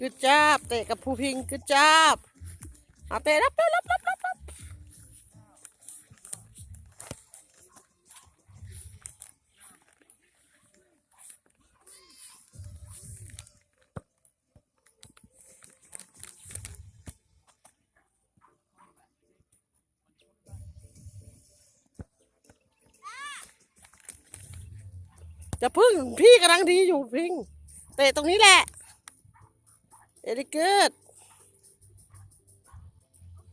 กึดจับเตะกับภูพิงกึดจับเอาเตะรับรับรับรับรับรับจะพึ่งพี่กำลังดีอยู่พิง เตะตรงนี้แหละ เอริเกิด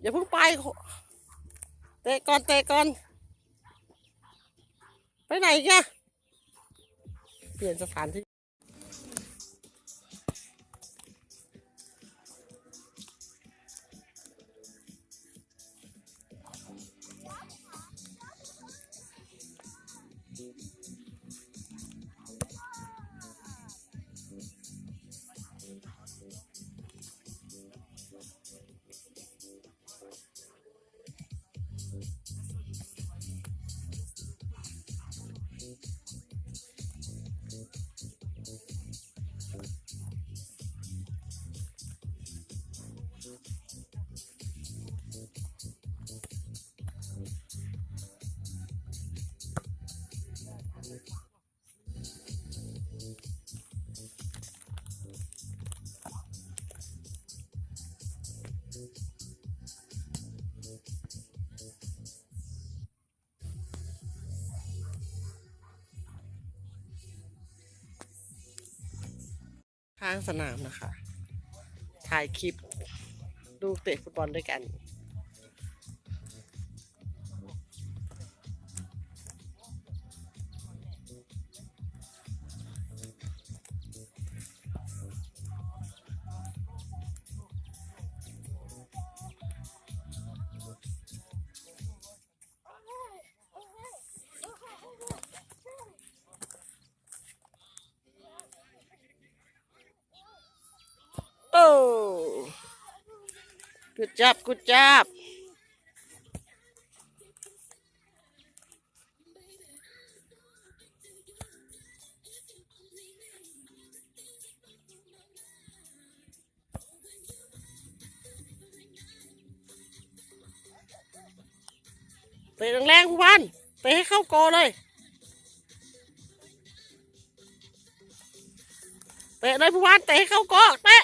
อย่าเพิ่งไป เตะก่อน เตะก่อน ไปไหนอีกอะเปลี่ยนสถานที่ ข้างสนามนะคะ ถ่ายคลิปดูเตะฟุตบอลด้วยกัน good job good job เตะแรงๆผู้พันเตะให้เข้าโกเลยเตะเลยผู้พันเตะให้เข้าโกเตะ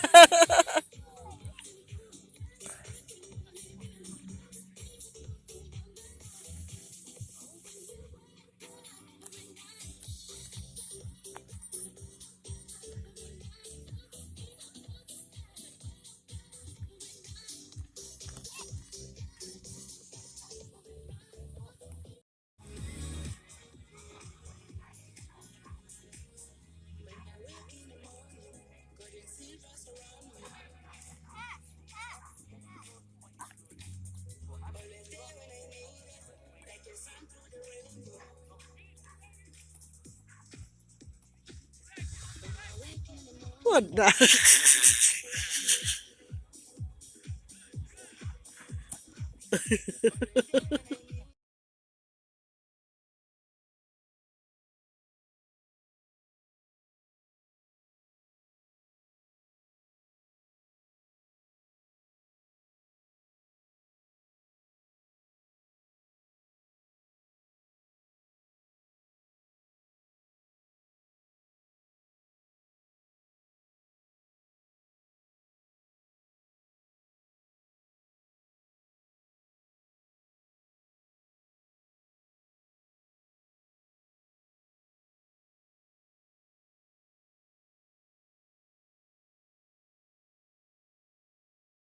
ปวดนะ